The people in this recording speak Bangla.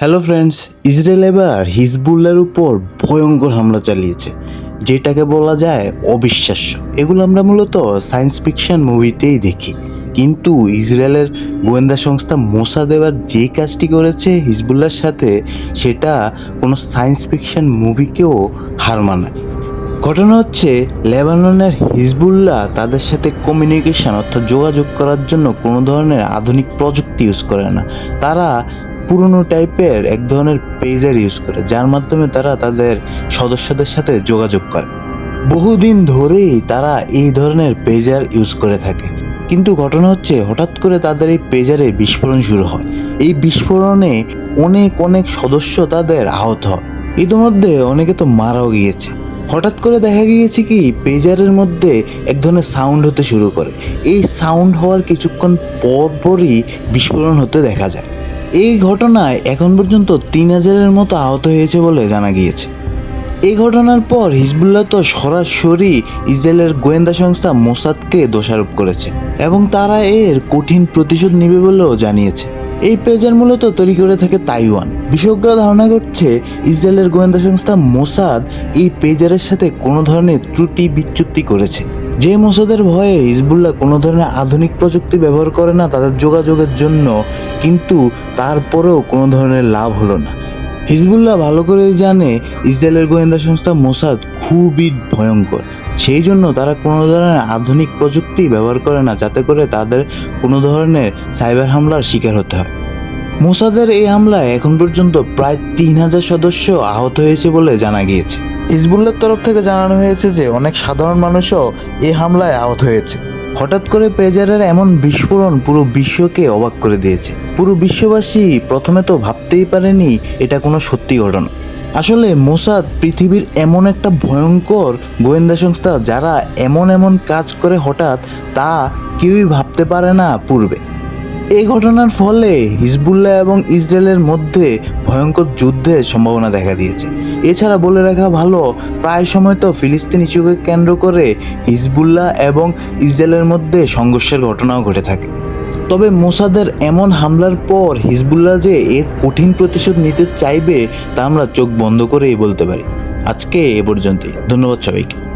হ্যালো ফ্রেন্ডস ইসরায়েল এবার হিজবুল্লার উপর ভয়ঙ্কর হামলা চালিয়েছে, যেটাকে বলা যায় অবিশ্বাস্য। এগুলো আমরা মূলত সায়েন্স ফিকশন মুভিতেই দেখি। কিন্তু ইসরায়েলের গোয়েন্দা সংস্থা মোসাদ এবার যে কাজটি করেছে হিজবুল্লার সাথে, সেটা কোনো সায়েন্স ফিকশন মুভিকেও হার মানায়। ঘটনা হচ্ছে, লেবাননের হিজবুল্লাহ তাদের সাথে কমিউনিকেশন অর্থাৎ যোগাযোগ করার জন্য কোনো ধরনের আধুনিক প্রযুক্তি ইউজ করে না। তারা পুরনো টাইপের এক ধরনের পেজার ইউজ করে, যার মাধ্যমে তারা তাদের সদস্যদের সাথে যোগাযোগ করে। বহুদিন ধরেই তারা এই ধরনের পেজার ইউজ করে থাকে। কিন্তু ঘটনা হচ্ছে, হঠাৎ করে তাদের এই পেজারে বিস্ফোরণ শুরু হয়। এই বিস্ফোরণে অনেক অনেক সদস্য তাদের আহত হয়। ইতিমধ্যে অনেকে তো মারাও গিয়েছে। হঠাৎ করে দেখা গিয়েছে কি পেজারের মধ্যে এক ধরনের সাউন্ড হতে শুরু করে। এই সাউন্ড হওয়ার কিছুক্ষণ পর পরই বিস্ফোরণ হতে দেখা যায়। এই ঘটনায় এখন পর্যন্ত তিন হাজারের মতো আহত হয়েছে বলে জানা গিয়েছে। এই ঘটনার পর হিজবুল্লাহ তো সরাসরি ইসরায়েলের গোয়েন্দা সংস্থা মোসাদকে দোষারোপ করেছে এবং তারা এর কঠিন প্রতিশোধ নেবে বলেও জানিয়েছে। এই পেজার মূলত তৈরি করে থাকে তাইওয়ান। বিশেষজ্ঞরা ধারণা করছে, ইসরায়েলের গোয়েন্দা সংস্থা মোসাদ এই পেজারের সাথে কোনো ধরনের ত্রুটি বিচ্যুতি করেছে। যে মোসাদের ভয়ে হিজবুল্লাহ কোনো ধরনের আধুনিক প্রযুক্তি ব্যবহার করে না তাদের যোগাযোগের জন্য, কিন্তু তারপরেও কোনো ধরনের লাভ হলো না। হিজবুল্লাহ ভালো করেই জানে ইসরায়েলের গোয়েন্দা সংস্থা মোসাদ খুবই ভয়ঙ্কর। সেই জন্য তারা কোনো ধরনের আধুনিক প্রযুক্তি ব্যবহার করে না, যাতে করে তাদের কোনো ধরনের সাইবার হামলার শিকার হতে হয়। মোসাদের এই হামলায় এখন পর্যন্ত প্রায় তিন হাজার সদস্য আহত হয়েছে বলে জানা গিয়েছে। হিজবুল্লার তরফ থেকে জানানো হয়েছে যে অনেক সাধারণ মানুষও এই হামলায় আহত হয়েছে। হঠাৎ করে পেজারের এমন বিস্ফোরণ পুরো বিশ্বকে অবাক করে দিয়েছে। পুরো বিশ্ববাসী প্রথমে তো ভাবতেই পারেনি এটা কোনো সত্যি ঘটনা। আসলে মোসাদ পৃথিবীর এমন একটা ভয়ঙ্কর গোয়েন্দা সংস্থা যারা এমন এমন কাজ করে হঠাৎ তা কেউই ভাবতে পারে না পূর্বে। এই ঘটনার ফলে হিজবুল্লাহ এবং ইসরায়েলের মধ্যে ভয়ঙ্কর যুদ্ধের সম্ভাবনা দেখা দিয়েছে। এছাড়া বলে রাখা ভালো, প্রায় সময় তো ফিলিস্তিন ইস্যুকে কেন্দ্র করে হিজবুল্লাহ এবং ইসরায়েলের মধ্যে সংঘর্ষের ঘটনাও ঘটে থাকে। তবে মোসাদের এমন হামলার পর হিজবুল্লাহ যে এর কঠিন প্রতিশোধ নিতে চাইবে, তা আমরা চোখ বন্ধ করেই বলতে পারি। আজকে এ পর্যন্তই। ধন্যবাদ সবাইকে।